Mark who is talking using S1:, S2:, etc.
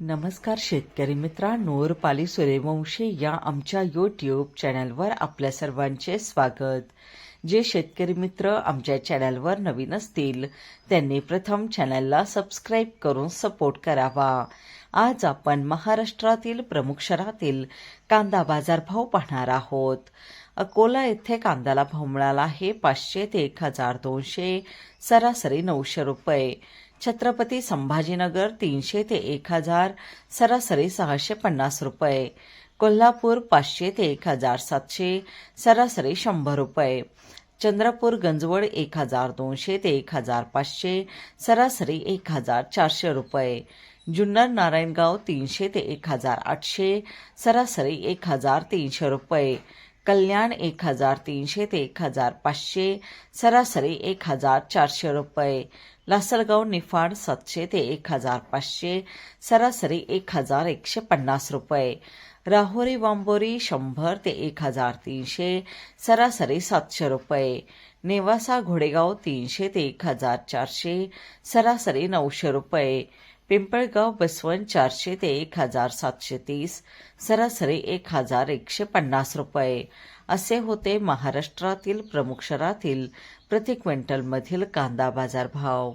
S1: नमस्कार शेतकरी मित्रांनो रुपाली सूर्यवंशी या आमच्या यूट्यूब चॅनलवर आपल्या सर्वांचे स्वागत. जे शेतकरी मित्र आमच्या चॅनलवर नवीन असतील त्यांनी प्रथम चॅनलला सबस्क्राईब करून सपोर्ट करावा. आज आपण महाराष्ट्रातील प्रमुख शहरातील कांदा बाजारभाव पाहणार आहोत. अकोला येथे कांद्याला भाव मिळाला आहे पाचशे ते एक हजार दोनशे सरासरी नऊशे रुपये. छत्रपती संभाजीनगर तीनशे ते एक हजार सरासरी सहाशे पन्नास रुपये. कोल्हापूर पाचशे ते एक हजार सातशे सरासरी शंभर रुपये. चंद्रपूर गंजवड एक हजार दोनशे ते एक हजार पाचशे सरासरी एक हजार चारशे रुपये. जुन्नर नारायणगाव तीनशे ते एक हजार आठशे सरासरी एक हजार तीनशे रुपये. कल्याण एक हजार तीनशे ते एक हजार पाचशे सरासरी एक हजार चारशे रुपये. लासलगाव निफाड सातशे ते एक हजार पाचशे सरासरी एक हजार एकशे पन्नास रुपये. राहुरी वांबोरी शंभर ते एक हजार तीनशे सरासरी सातशे रुपये. नेवासा घोडेगाव तीनशे ते एक हजार चारशे सरासरी नऊशे रुपये. पिंपळगाव बसवण चारशे ते एक हजार सातशे तीस सरासरी एक हजार एकशे पन्नास रुपये. असे होते महाराष्ट्रातील प्रमुख शहरातील प्रति क्विंटलमधील कांदा बाजार भाव